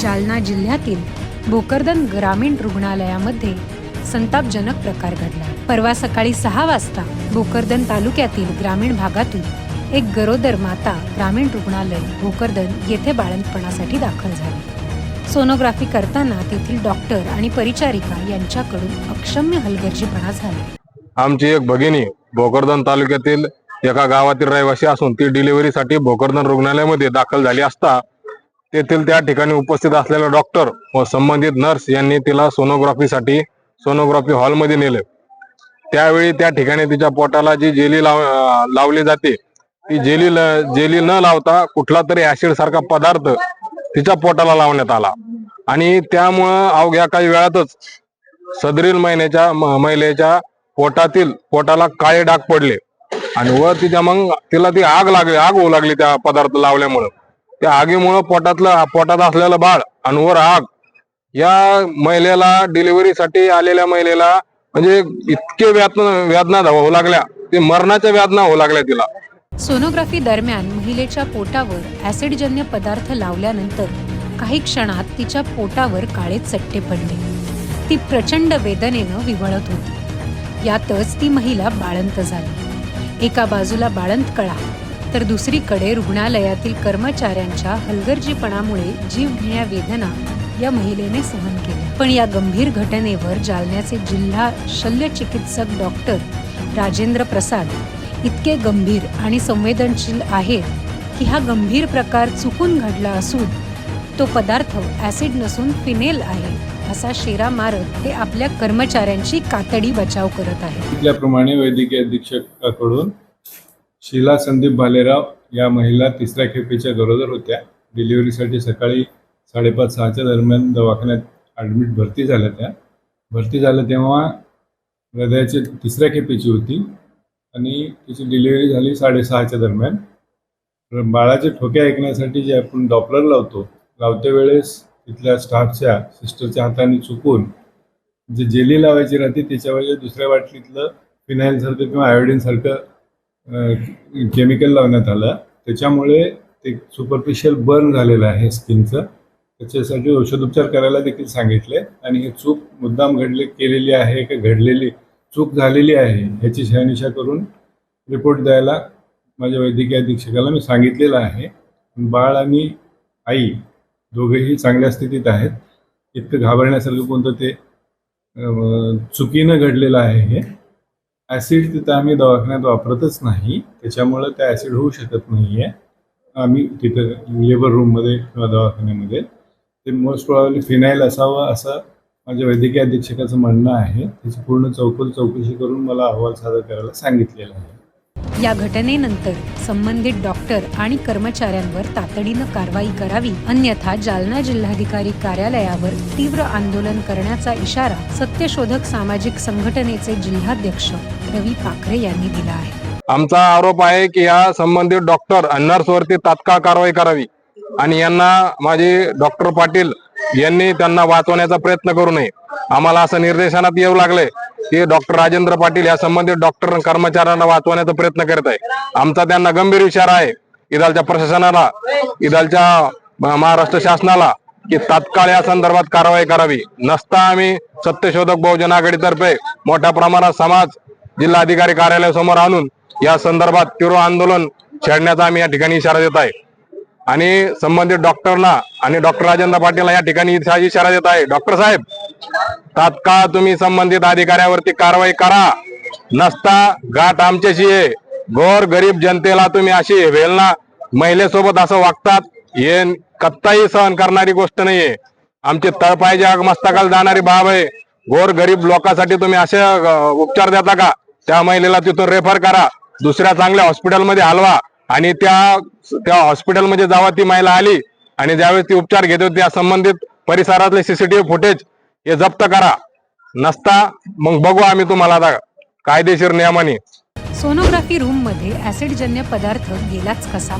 जालना जिल्ह्यातील भोकरदन ग्रामीण रुग्णालयामध्ये संतापजनक प्रकार घडला. परवा सकाळी सहा वाजता भोकरदन तालुक्यातील ग्रामीण भागातून एक गरोदर माता ग्रामीण रुग्णालय भोकरदन येथे बाळंतपणासाठी दाखल झाली. सोनोग्राफी करताना तेथील डॉक्टर आणि परिचारिका यांच्याकडून अक्षम्य हलगर्जीपणा झाला. आमची एक भगिनी भोकरदन तालुक्यातील एका गावातील रहिवासी असून ती डिलिव्हरीसाठी भोकरदन रुग्णालयामध्ये दाखल झाली असता तेथील त्या ठिकाणी उपस्थित असलेले डॉक्टर व संबंधित नर्स यांनी तिला सोनोग्राफीसाठी सोनोग्राफी हॉलमध्ये नेले. त्यावेळी त्या ठिकाणी तिच्या पोटाला जी जेली लाव लावली जाते ती जेली जेली न लावता कुठला तरी ऍसिड सारखा पदार्थ तिच्या पोटाला लावण्यात आला. आणि त्यामुळं अवघ्या काही वेळातच सदरील महिन्याच्या महिलेच्या पोटातील पोटाला काळे डाग पडले. आणि वर तिच्या मग तिला ती आग लागली आग होऊ लागली त्या पदार्थ लावल्यामुळं. त्या आगीमुळं पोटातलं पोटात असलेलं बाळ आणि वर आग या महिलेला डिलिव्हरीसाठी आलेल्या महिलेला म्हणजे इतके वेदना वेदना होऊ लागल्या. ते मरणाच्या वेदना होऊ लागल्या तिला. सोनोग्राफी दरम्यान महिलेच्या पोटावर ऍसिडजन्य पदार्थ लावल्यानंतर काही क्षणात तिच्या पोटावर काळे चट्टे पडले. ती प्रचंड वेदनेनं विवळत होती. यातच ती महिला बाळंत झाली. एका बाजूला बाळंत कळा तर दुसरीकडे रुग्णालयातील कर्मचाऱ्यांच्या हलगर्जीपणामुळे जीवघेण्या वेदना या महिलेने सहन केल्या. पण या गंभीर घटनेवर जालन्याचे जिल्हा शल्य चिकित्सक डॉक्टर राजेंद्र प्रसाद इतके गंभीर आणि संवेदनशील आहेत की हा गंभीर प्रकार चुकून घडला असून तो पदार्थ ॲसिड नसून फिनेल आहे असा शेरा मारत ते आपल्या कर्मचाऱ्यांची कातडी बचाव करत आहे सांगितल्याप्रमाणे वैद्यकीय अधीक्षकाकडून शीला संदीप भालेराव या महिला तिसऱ्या खेपेच्या गरोदर होत्या. डिलिव्हरीसाठी सकाळी साडेपाच सहाच्या दरम्यान दवाखान्यात ॲडमिट भरती झाल्या त्या. भरती झाल्या तेव्हा हृदयाची तिसऱ्या खेपेची होती आणि तिची डिलिव्हरी झाली साडेसहाच्या दरम्यान. बाळाचे ठोके ऐकण्यासाठी जे आपण डॉपलर लावतो लावते वेळेस तिथल्या स्टाफच्या सिस्टरच्या हाताने चुकून जे जेली लावायची राहते त्याच्यावर दुसऱ्या बाटलीतलं फिनाईलसारखं किंवा आयोडीनसारखं केमिकल लावण्यात आलं. त्याच्यामुळे ते सुपरफिशियल बर्न झालेलं आहे स्किनचं त्याच्यासाठी औषधोपचार करायला देखील सांगितले. आणि हे चूक मुद्दाम घडले केलेली आहे का घडलेली चूक झालेली आहे ह्याची शहानिशा करून रिपोर्ट द्यायला माझ्या वैद्यकीय अधीक्षकाला मी सांगितलेलं आहे. बाळ आणि आई दोघेही चांगल्या स्थितीत आहेत. इतकं घाबरण्यासारखं कोणतं ते चुकीनं घडलेलं आहे हे. ॲसिड तिथं आम्ही दवाखान्यात वापरतच नाही. त्याच्यामुळं त्या ॲसिड होऊ शकत नाही आहे आम्ही तिथं लेबर रूममध्ये किंवा दवाखान्यामध्ये. ते मोस्ट प्रॉब्ली फिनाईल असावं असं माझ्या वैद्यकीय अधीक्षकाचं म्हणणं आहे. त्याची पूर्ण चौकशी चौकशी करून मला अहवाल सादर करायला सांगितलेला आहे. या घटनेनंतर संबंधित डॉक्टर आणि कर्मचाऱ्यांवर तातडीनं कारवाई करावी अन्यथा जालना जिल्हाधिकारी कार्यालयावर तीव्र आंदोलन करण्याचा इशारा सत्यशोधक सामाजिक संघटनेचे जिल्हाध्यक्ष रवी पाखरे यांनी दिला आहे. आमचा आरोप आहे की या संबंधित डॉक्टर नर्स नर्सवरती तात्काळ कारवाई करावी. आणि यांना माझे डॉक्टर पाटील यांनी त्यांना वाचवण्याचा प्रयत्न करू नये. आम्हाला असं निर्देशनात येऊ लागले की डॉक्टर राजेंद्र पाटील या संबंधित डॉक्टर कर्मचाऱ्यांना वाचवण्याचा प्रयत्न करत आहे. आमचा त्यांना गंभीर इशारा आहे. इदालच्या प्रशासनाला इदालच्या महाराष्ट्र शासनाला की तात्काळ या संदर्भात कारवाई करावी. नसता आम्ही सत्यशोधक बहुजन आघाडीतर्फे मोठ्या प्रमाणात समाज जिल्हाधिकारी कार्यालयासमोर आणून या संदर्भात तीव्र आंदोलन छेडण्याचा आम्ही या ठिकाणी इशारा देत आहे. आणि संबंधित डॉक्टरना आणि डॉक्टर राजेंद्र पाटीलला या ठिकाणी इशारा देत आहे. डॉक्टर साहेब तात्काळ तुम्ही संबंधित अधिकाऱ्यावरती कारवाई करा. नसता गाठ आमच्याशी आहे गोर गरीब जनतेला तुम्ही अशी वेलना महिलेसोबत असं वागतात हे कत्ताही सहन करणारी गोष्ट नाहीये. आमची तळपायच्या मस्तकाला जाणारी बाब आहे. गोर गरीब लोकांसाठी तुम्ही असे उपचार देता का? त्या महिलेला तिथून रेफर करा. दुसऱ्या चांगल्या हॉस्पिटलमध्ये हलवा. आणि त्या त्या हॉस्पिटलमध्ये जावा ती महिला आली. आणि ज्यावेळेस ती उपचार घेत होती त्या संबंधित परिसरातले सीसीटीव्ही फुटेज हे जप्त करा. नसता मग बघू आम्ही तुम्हाला आता कायदेशीर नियमाने. सोनोग्राफी रूममध्ये ऍसिडजन्य पदार्थ गेलाच कसा?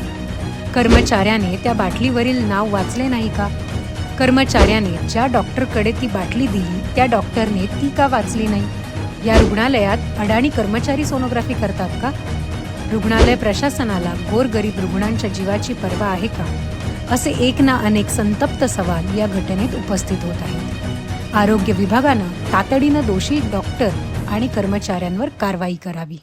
कर्मचाऱ्याने त्या बाटलीवरील नाव वाचले नाही का? कर्मचाऱ्याने ज्या डॉक्टरकडे ती बाटली दिली त्या डॉक्टरने ती का वाचली नाही? या रुग्णालयात अडाणी कर्मचारी सोनोग्राफी करतात का? रुग्णालय प्रशासनाला गोरगरीब रुग्णांच्या जीवाची पर्वा आहे का? असे एक ना अनेक संतप्त सवाल या घटनेत उपस्थित होत आहेत. आरोग्य विभागानं तातडीनं दोषी डॉक्टर आणि कर्मचाऱ्यांवर कारवाई करावी.